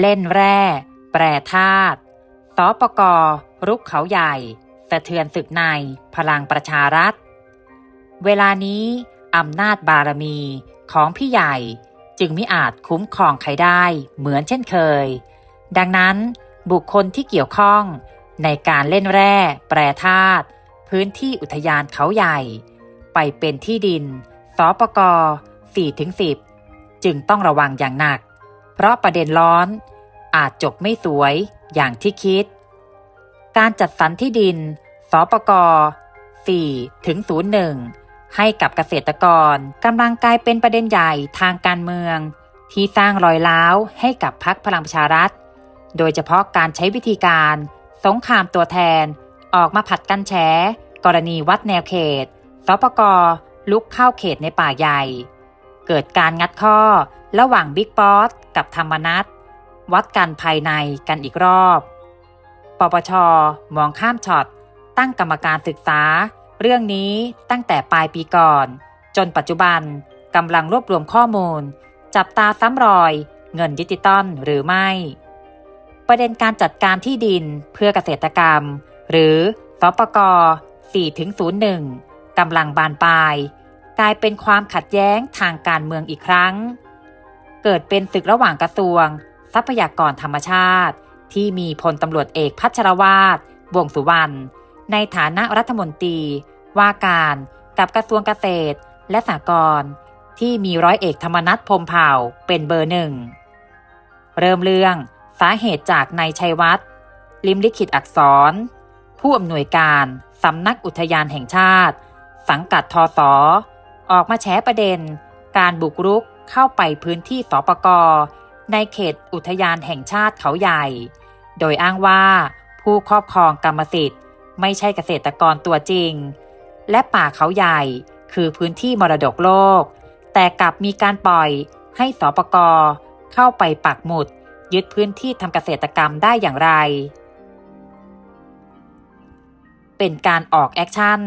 เล่นแร่ แปรธาตุสปกรุกเขาใหญ่ สะเทือนศึกใน พลังประชารัฐ เวลานี้อำนาจบารมีของพี่ใหญ่จึงไม่อาจคุ้มครองใครได้เหมือนเช่นเคย ดังนั้นบุคคลที่เกี่ยวข้องในการเล่นแร่ แปรธาตุพื้นที่อุทยานเขาใหญ่ ไปเป็นที่ดินสปก4-10 จึงต้องระวังอย่างหนัก เพราะประเด็นร้อน อาจจบไม่สวยอย่างที่คิด การจัดสรรที่ดิน สปก4ถึง01 ให้กับเกษตรกรกำลังกลายเป็นประเด็นใหญ่ทางการเมือง ที่สร้างรอยร้าวให้กับพรรคพลังประชารัฐ โดยเฉพาะการใช้วิธีการสงครามตัวแทนออกมาผัดกันแฉกรณีวัดแนวเขต สปกลุกเข้าเขตในป่าใหญ่ เกิดการงัดข้อระหว่างบิ๊กป๊อส กับธรรมนัตวัดกันภายในกันอีกรอบ ปปช มองข้ามช็อต ตั้งกรรมการศึกษา เรื่องนี้ตั้งแต่ปลายปีก่อน จนปัจจุบันกำลังรวบรวมข้อมูล จับตาซ้ำรอย เงินดิจิตอลหรือไม่ ประเด็นการจัดการที่ดินเพื่อเกษตรกรรม หรือสปก4-01กำลังบานปลาย กลายเป็นความขัดแย้งทางการเมืองอีกครั้ง เกิดเป็นศึกระหว่างกระทรวง ทรัพยากรธรรมชาติ ที่มีพลตำรวจเอกพัชรวาทวงสุวรรณในฐานะรัฐมนตรี ว่าการกับกระทรวงเกษตรและสหกรณ์ที่มีร้อยเอกธรรมนัฐพรมเผ่าเป็นเบอร์หนึ่ง เริ่มเรื่องสาเหตุจากนายชัยวัฒน์ลิมลิขิตอักษร ผู้อำนวยการสำนักอุทยานแห่งชาติ สังกัดทอสอออกมาแฉประเด็น การบุกรุก เข้าไปพื้นที่สปกในเขตอุทยานแห่งชาติเขาใหญ่ โดยอ้างว่าผู้ครอบครองกรรมสิทธิ์ ไม่ใช่เกษตรกรตัวจริง และป่าเขาใหญ่คือพื้นที่มรดกโลก แต่กลับมีการปล่อยให้สปกเข้าไปปักหมุด ยึดพื้นที่ทำเกษตรกรรมได้อย่างไร เป็นการออกแอคชั่น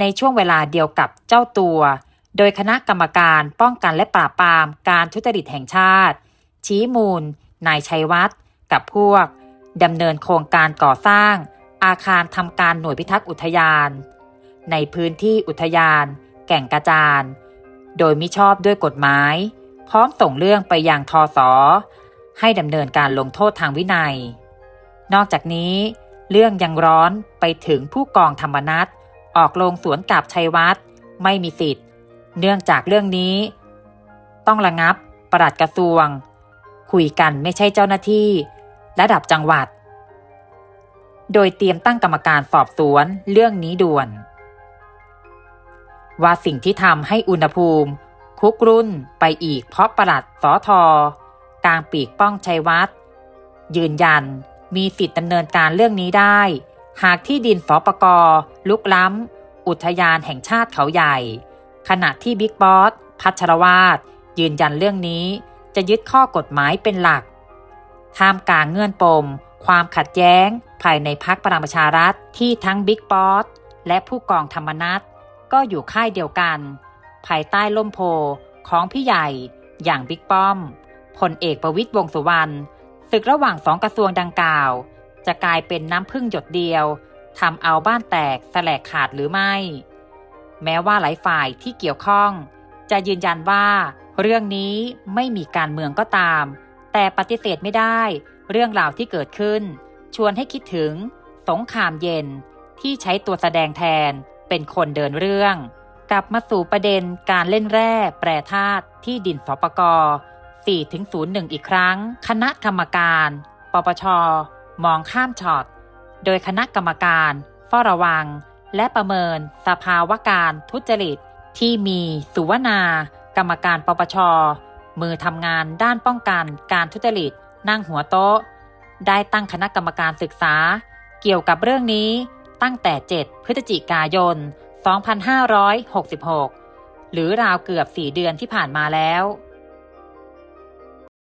ในช่วงเวลาเดียวกับเจ้าตัว โดยคณะกรรมการป้องกันและปราบปรามการทุจริตแห่งชาติ ชี้มูล นายชัยวัฒน์กับพวกดำเนินโครงการก่อสร้าง อาคารทำการหน่วยพิทักษ์อุทยาน ในพื้นที่อุทยาน แก่งกระจาน โดยมิชอบด้วยกฎหมาย พร้อมส่งเรื่องไปยังทอสอให้ดำเนินการลงโทษทางวินัย นอกจากนี้เรื่องยังร้อนไปถึงผู้กองธรรมนัตออกลงสวนกับชัยวัฒน์ไม่มีสิทธิ์ เนื่องจากเรื่องนี้ ต้องระงับปลัดกระทรวง คุยกันไม่ใช่เจ้าหน้าที่ ระดับจังหวัด โดยเตรียมตั้งกรรมการสอบสวนเรื่องนี้ด่วน ว่าสิ่งที่ทำให้อุณหภูมิ คุกรุ่นไปอีกเพราะประหลัดสอทอกลางปีกป้องชัยวัฒน์ยืนยันมีสิทธิดำเนินการเรื่องนี้ได้ หากที่ดินสปกลุกล้ำ อุทยานแห่งชาติเขาใหญ่ ขณะที่บิ๊กบอสพัชรวาทยืนยันเรื่องนี้ จะยึดข้อกฎหมายเป็นหลักท่ามกลางเงื่อนปม ความขัดแย้ง ภายในพักพลังประชารัฐที่ทั้งบิ๊กบอสและผู้กองธรรมนัตก็อยู่ค่ายเดียวกัน ภายใต้ล่มโพของพี่ใหญ่อย่างบิ๊กป้อมพลเอกประวิตยวงสุวรรณศึกระหว่างสองกระทรวงดังกล่าว จะกลายเป็นน้ำพึ่งหยดเดียวทำเอาบ้านแตกแสลกขาดหรือไม่ แม้ว่าหลายฝ่ายที่เกี่ยวข้อง จะยืนยันว่าเรื่องนี้ไม่มีการเมืองก็ตาม แต่ปฏิเสธไม่ได้ เรื่องราวที่เกิดขึ้น ชวนให้คิดถึง สงครามเย็นที่ใช้ตัวแสดงแทนเป็นคนเดินเรื่อง กลับมาสู่ประเด็นการเล่นแร่แปรธาตุที่ดินสปก4-01 อีกครั้ง คณะกรรมการ ปปช มองข้ามช็อต โดยคณะกรรมการเฝ้าระวัง และประเมินสภาวะการทุจริต ที่มีสุวนา กรรมการปปช มือทำงานด้านป้องกันการทุจริต นั่งหัวโต๊ะ ได้ตั้งคณะกรรมการศึกษา เกี่ยวกับเรื่องนี้ตั้งแต่ 7 พฤศจิกายน 2566 หรือราวเกือบ 4 เดือนที่ผ่านมาแล้ว